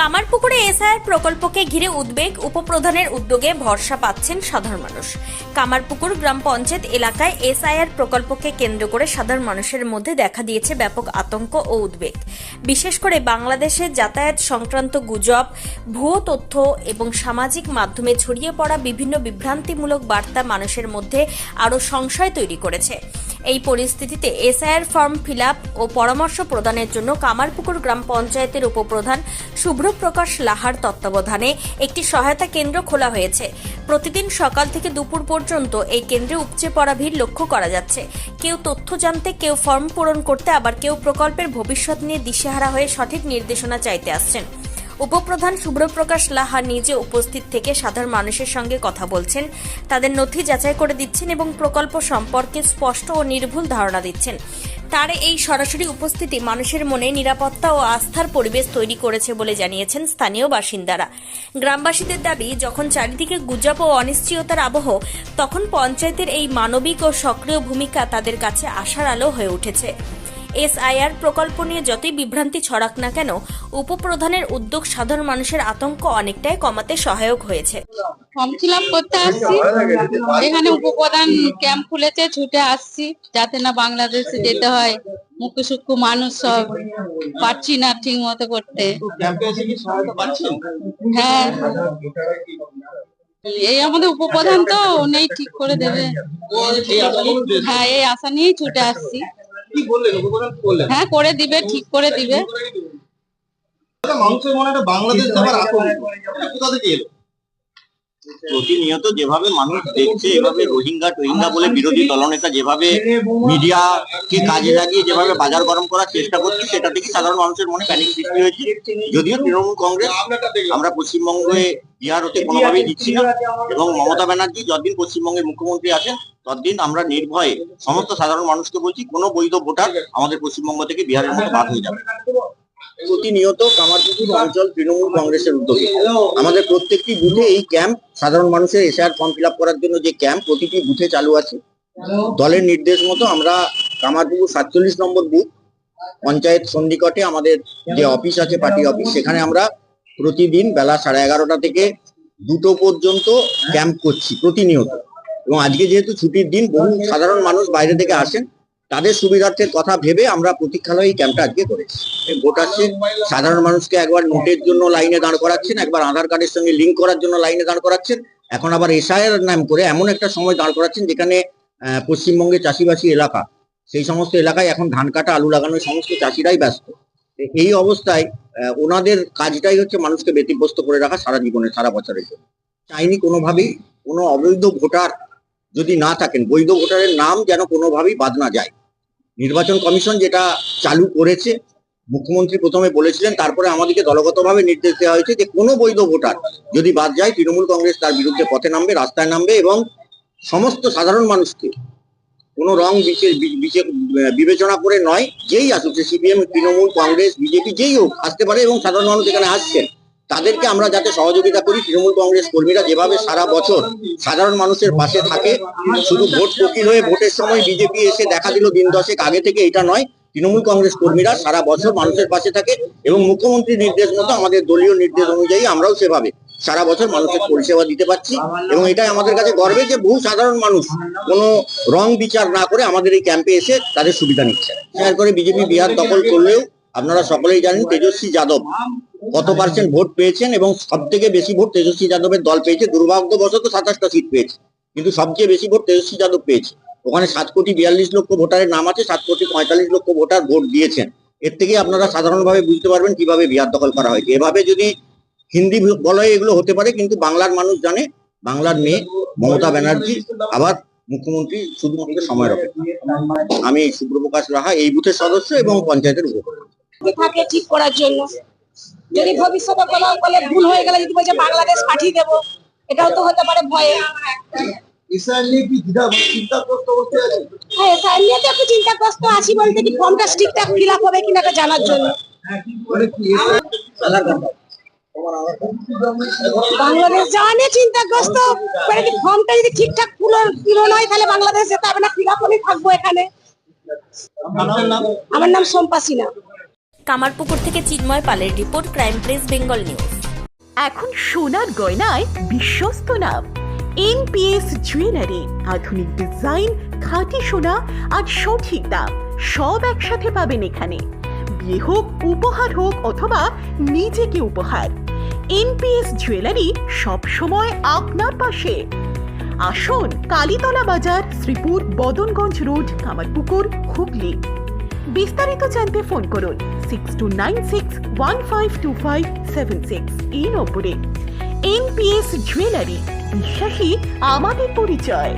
কামারপুকুরে SIR প্রকল্পকে ঘিরে উদ্বেগ, উপপ্রধানের উদ্যোগে ভরসা পাচ্ছেন সাধারণ মানুষ। কামারপুকুর গ্রাম পঞ্চায়েত এলাকায় এসআইআর প্রকল্পকে কেন্দ্র করে সাধারণ মানুষের মধ্যে দেখা দিয়েছে ব্যাপক আতঙ্ক ও উদ্বেগ। বিশেষ করে বাংলাদেশে যাতায়াত সংক্রান্ত গুজব, ভুয়ো তথ্য এবং সামাজিক মাধ্যমে ছড়িয়ে পড়া বিভিন্ন বিভ্রান্তিমূলক বার্তা মানুষের মধ্যে আরও সংশয় তৈরি করেছে। এই পরিস্থিতিতে এসআইআর ফর্ম ফিল ও পরামর্শ প্রদানের জন্য কামারপুকুর গ্রাম পঞ্চায়েতের উপপ্রধান শুভ্রপ্রকাশ লাহার তত্ত্বাবধানে একটি সহায়তা কেন্দ্র খোলা হয়েছে। প্রতিদিন সকাল থেকে দুপুর পর্যন্ত এই কেন্দ্রে উপচে পড়া ভিড় লক্ষ্য করা যাচ্ছে। কেউ তথ্য জানতে, কেউ ফর্ম পূরণ করতে, আবার কেউ প্রকল্পের ভবিষ্যৎ নিয়ে দিশেহারা হয়ে সঠিক নির্দেশনা চাইতে আসছেন। উপপ্রধান শুভ্রপ্রকাশ লাহা নিজে উপস্থিত থেকে সাধারণ মানুষের সঙ্গে কথা বলছেন। তাদের নথি যাচাই করে দিচ্ছেন এবং প্রকল্প সম্পর্কে স্পষ্ট ও নির্ভুল ধারণা দিচ্ছেন। তার এই সরাসরি উপস্থিতি মানুষের মনে নিরাপত্তা ও আস্থার পরিবেশ তৈরি করেছে বলে জানিয়েছেন স্থানীয় বাসিন্দারা। গ্রামবাসীদের দাবি, যখন চারিদিকে গুজব ও অনিশ্চয়তার আবহ, তখন পঞ্চায়েতের এই মানবিক ও সক্রিয় ভূমিকা তাদের কাছে আশার আলো হয়ে উঠেছে। এসআইআর প্রকল্প নিয়ে যতই বিভ্রান্তি ছড়াক না কেন, উপপ্রধানের উদ্যোগ সাধারণ মানুষের আতঙ্ক অনেকটাই কমাতে সহায়ক হয়েছে। ফর্ম ফিল আপ করতে আসছি। এখানে উপপ্রধান ক্যাম্প খুলেছে, ছুটে আসছি। যাতে না বাংলাদেশে যেতে হয় মুখ্য মানুষ সব পারছি না ঠিক মতো করতে। হ্যাঁ। এই আমাদের উপপ্রধান তো নেই ঠিক করে দেবে। হ্যাঁ এই আশা নিয়েই ছুটে আসছি। কি বললেন উপপ্রধান কি বললেন হ্যাঁ করে দিবে ঠিক করে দিবে। মানুষের মনে একটা বাংলাদেশ যাবার কোথা থেকে এলো? প্রতিনিয়ত যেভাবে মানুষ দেখছে এভাবে রোহিঙ্গা টোহিঙ্গা বলে বিরোধী দলনেতা যেভাবে মিডিয়াকে কাজে লাগিয়ে যেভাবে বাজার গরম করার চেষ্টা করছে সেটা থেকে সাধারণ মানুষের মনে প্যানিক সৃষ্টি হয়েছে। যদিও তৃণমূল কংগ্রেস আমরা পশ্চিমবঙ্গে বিহার হতে কোনোভাবেই দিচ্ছি না। এবং মমতা ব্যানার্জি যতদিন পশ্চিমবঙ্গের মুখ্যমন্ত্রী আছেন ততদিন আমরা নির্ভয়ে সমস্ত সাধারণ মানুষকে বলছি, কোনো বৈধ ভোটার আমাদের পশ্চিমবঙ্গ থেকে বিহারের মতো বাদ হয়ে যাবে। প্রতিনিয়ত কামারপুকুর অঞ্চল তৃণমূল কংগ্রেসের উদ্যোগে। আমাদের প্রত্যেকটি বুথে এই ক্যাম্প, সাধারণ মানুষের এসআর ফর্ম ফিল করার জন্য যে ক্যাম্প, প্রতিটি বুথে চালু আছে। দলের নির্দেশ মতো আমরা কামারপুকুর সাতচল্লিশ নম্বর বুথ, পঞ্চায়েত সন্ধিকটে আমাদের যে অফিস আছে, পার্টি অফিস, সেখানে আমরা প্রতিদিন বেলা সাড়ে এগারোটা থেকে দুটো পর্যন্ত ক্যাম্প করছি প্রতিনিয়ত। এবং আজকে যেহেতু ছুটির দিন, বহু সাধারণ মানুষ বাইরে থেকে আসেন, তাদের সুবিধার্থের কথা ভেবে আমরা প্রতীক্ষালয় এই ক্যাম্পটা আজকে করেছি ভোট আসছে। সাধারণ মানুষকে একবার নোটের জন্য লাইনে দাঁড় করাচ্ছেন, একবার আধার কার্ডের সঙ্গে লিঙ্ক করার জন্য লাইনে দাঁড় করাচ্ছেন, এখন আবার এসআইআর নাম করে এমন একটা সময় দাঁড় করাচ্ছেন যেখানে পশ্চিমবঙ্গে চাষিবাসী এলাকা, সেই সমস্ত এলাকায় এখন ধান কাটা, আলু লাগানো, এই সমস্ত চাষিরাই ব্যস্ত। এই অবস্থায় ওনাদের কাজটাই হচ্ছে মানুষকে ব্যতিব্যস্ত করে রাখা সারা জীবনে, সারা বছরের জন্য। চাইনি কোনোভাবেই কোনো অবৈধ ভোটার যদি না থাকেন, বৈধ ভোটারের নাম যেন কোনোভাবেই বাদ না যায়। নির্বাচন কমিশন যেটা চালু করেছে, মুখ্যমন্ত্রী প্রথমে বলেছিলেন, তারপরে আমাদেরকে দলগতভাবে নির্দেশ দেওয়া হয়েছে যে কোনো বৈধ ভোটার যদি বাদ যায়, তৃণমূল কংগ্রেস তার বিরুদ্ধে পথে নামবে, রাস্তায় নামবে এবং সমস্ত সাধারণ মানুষকে কোনো রং বিবেচনা করে নয়, যেই আসুক সিপিএম, তৃণমূল, কংগ্রেস, বিজেপি, যেই হোক, আসতে পারে এবং সাধারণ মানুষ এখানে আসছেন। তাদেরকে আমরা যাতে সহযোগিতা করি, তৃণমূল কংগ্রেস কর্মীরা যেভাবে সারা বছর সাধারণ মানুষের পাশে থাকে, শুধু ভোট কোকিল হয়ে ভোটের সময় বিজেপি এসে দেখা দিল দিন দশেক আগে থেকে এটা নয়, তৃণমূল কংগ্রেস কর্মীরা সারা বছর মানুষের পাশে থাকে এবং মুখ্যমন্ত্রীর নির্দেশ মতো আমাদের দলীয় নির্দেশ অনুযায়ী আমরাও সেভাবে সারা বছর মানুষের পরিষেবা দিতে পারছি এবং এটাই আমাদের কাছে গর্বে যে বহু সাধারণ মানুষ কোনো রং বিচার না করে আমাদের এই ক্যাম্পে এসে তাদের সুবিধা নিচ্ছে। বিজেপি বিহার দখল করলেও আপনারা সকলেই জানেন, তেজস্বী যাদব কত পার্সেন্ট ভোট পেয়েছেন এবং সব থেকে বেশি ভোট তেজস্বী যাদবের দল পেয়েছে? দুর্ভাগ্যবশত সাতাশটা সিট পেয়েছে কিন্তু সবচেয়ে বেশি ভোট তেজস্বী যাদব পেয়েছে। ওখানে সাত কোটি বিয়াল্লিশ লক্ষ ভোটারের নাম আছে সাত কোটি পঁয়তাল্লিশ লক্ষ ভোটার ভোট দিয়েছেন। এর থেকে আপনারা সাধারণভাবে বুঝতে পারবেন কীভাবে বিহার দখল করা হয়েছে। এভাবে যদি হিন্দি বলয়ে এগুলো হতে পারে কিন্তু বাংলার মানুষ জানে বাংলার মেয়ে মমতা ব্যানার্জি আবার মুখ্যমন্ত্রী শুধুমাত্র সময়ের অপেক্ষা। আমি সুপ্রপ্রকাশ রাহা এই বুথের সদস্য এবং পঞ্চায়েতের উপপ্রধান থাকে ঠিক করার জন্য। যদি ভবিষ্যতে কোনো বলে ভুল হয়ে গেলে যদি বলছে বাংলাদেশ পাঠিয়ে দেবো, এটাও তো হতে পারে ভয়ে। হ্যাঁ চিন্তাগ্রস্ত আছি বলতে ফর্মটা ঠিকঠাক হবে কিনা জানার জন্য। বাংলাদেশ চিন্তাগ্রস্ত মানে ফর্মটা যদি ঠিকঠাক হয় তাহলে বাংলাদেশ যেতে হবে না থাকব এখানে। আমার নাম সম্পাসিনা। কামারপুকুর থেকে চিন্ময় পালের report crime press Bengal news. এখন সোনার গয়নায় বিশ্বস্ত নাম। এনপিএস জুয়েলারি আধুনিক ডিজাইন খাঁটি সোনা আর সঠিক দাম সব একসাথে পাবেন এখানে। বিয়ে হোক, উপহার হোক অথবা নিজেকে উপহার। এনপিএস জুয়েলারি সব সময় আপনার পাশে। আসুন কালীতলা বাজার, শ্রীপুর, বদনগঞ্জ রোড, কামারপুকুর, হুগলি। বিস্তারিত জানতে ফোন করুন six two nine six one five two five seven six এই নম্বরে এনপিএস জুয়েলারি, বিশ্বাসী, আমাদের পরিচয়।